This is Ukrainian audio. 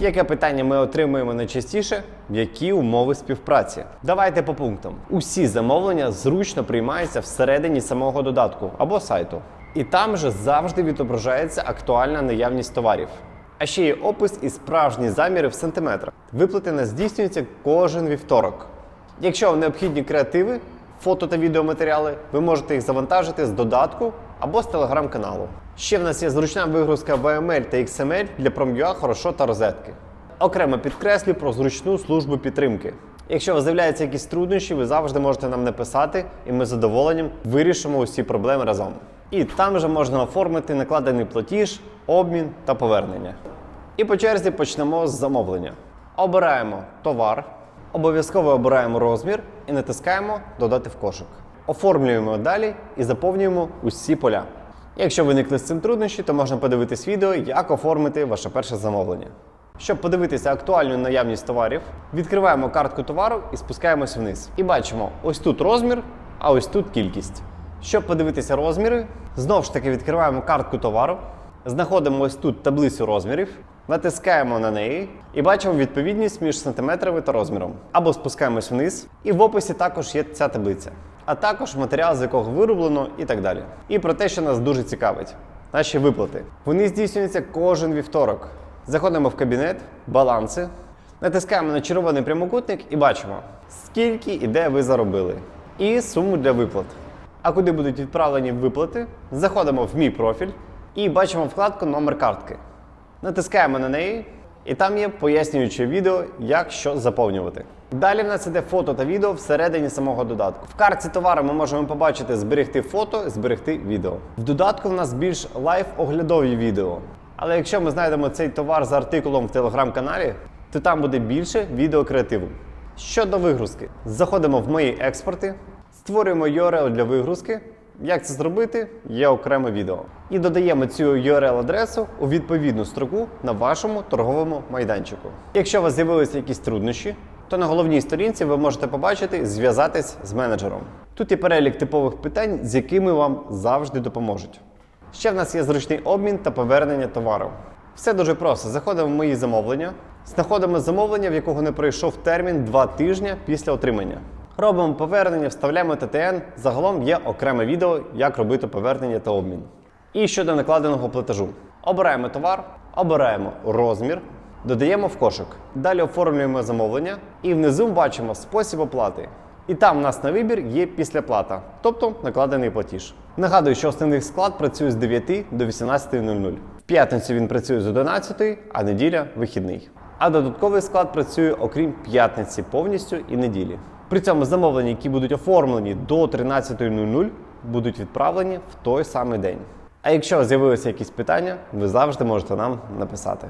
Яке питання ми отримуємо найчастіше? Які умови співпраці? Давайте по пунктам. Усі замовлення зручно приймаються всередині самого додатку або сайту. І там же завжди відображається актуальна наявність товарів. А ще є опис і справжні заміри в сантиметрах. Виплати не здійснюються кожен вівторок. Якщо вам необхідні креативи, фото та відеоматеріали, ви можете їх завантажити з додатку або з телеграм-каналу. Ще в нас є зручна вигрузка VML та XML для Prom.ua, хорошо та розетки. Окремо підкреслю про зручну службу підтримки. Якщо у вас з'являються якісь труднощі, ви завжди можете нам написати, і ми з задоволенням вирішимо усі проблеми разом. І там же можна оформити накладений платіж, обмін та повернення. І по черзі почнемо з замовлення. Обираємо товар, обов'язково обираємо розмір і натискаємо Додати в кошик. Оформлюємо далі і заповнюємо усі поля. Якщо виникли з цим труднощі, то можна подивитись відео, як оформити ваше перше замовлення. Щоб подивитися актуальну наявність товарів, відкриваємо картку товару і спускаємось вниз. І бачимо, ось тут розмір, а ось тут кількість. Щоб подивитися розміри, знову ж таки відкриваємо картку товару, знаходимо ось тут таблицю розмірів, натискаємо на неї і бачимо відповідність між сантиметрами та розміром. Або спускаємось вниз, і в описі також є ця таблиця, а також матеріал, з якого вироблено, і так далі. І про те, що нас дуже цікавить. Наші виплати. Вони здійснюються кожен вівторок. Заходимо в кабінет, баланси, натискаємо на червоний прямокутник і бачимо, скільки і де ви заробили, і суму для виплат. А куди будуть відправлені виплати, заходимо в мій профіль і бачимо вкладку Номер картки. Натискаємо на неї, і там є пояснююче відео, як що заповнювати. Далі в нас іде фото та відео всередині самого додатку. В картці товару ми можемо побачити зберегти фото, зберегти відео. В додатку в нас більш лайф-оглядові відео. Але якщо ми знайдемо цей товар за артикулом в телеграм-каналі, то там буде більше відеокреативу. Щодо вигрузки, заходимо в мої експорти, створюємо URL для вигрузки. Як це зробити, є окреме відео. І додаємо цю URL-адресу у відповідну строку на вашому торговому майданчику. Якщо у вас з'явилися якісь труднощі, то на головній сторінці ви можете побачити зв'язатись з менеджером. Тут є перелік типових питань, з якими вам завжди допоможуть. Ще в нас є зручний обмін та повернення товару. Все дуже просто. Заходимо в мої замовлення, знаходимо замовлення, в якого не пройшов термін 2 тижні після отримання. Робимо повернення, вставляємо ТТН. Загалом є окреме відео, як робити повернення та обмін. І щодо накладеного платежу. Обираємо товар, обираємо розмір, додаємо в кошик. Далі оформлюємо замовлення і внизу бачимо спосіб оплати. І там в нас на вибір є післяплата, тобто накладений платіж. Нагадую, що основний склад працює з 9 до 18.00. В п'ятницю він працює з 11, а неділя вихідний. А додатковий склад працює окрім п'ятниці повністю і неділі. При цьому замовлення, які будуть оформлені до 13.00, будуть відправлені в той самий день. А якщо з'явилися якісь питання, ви завжди можете нам написати.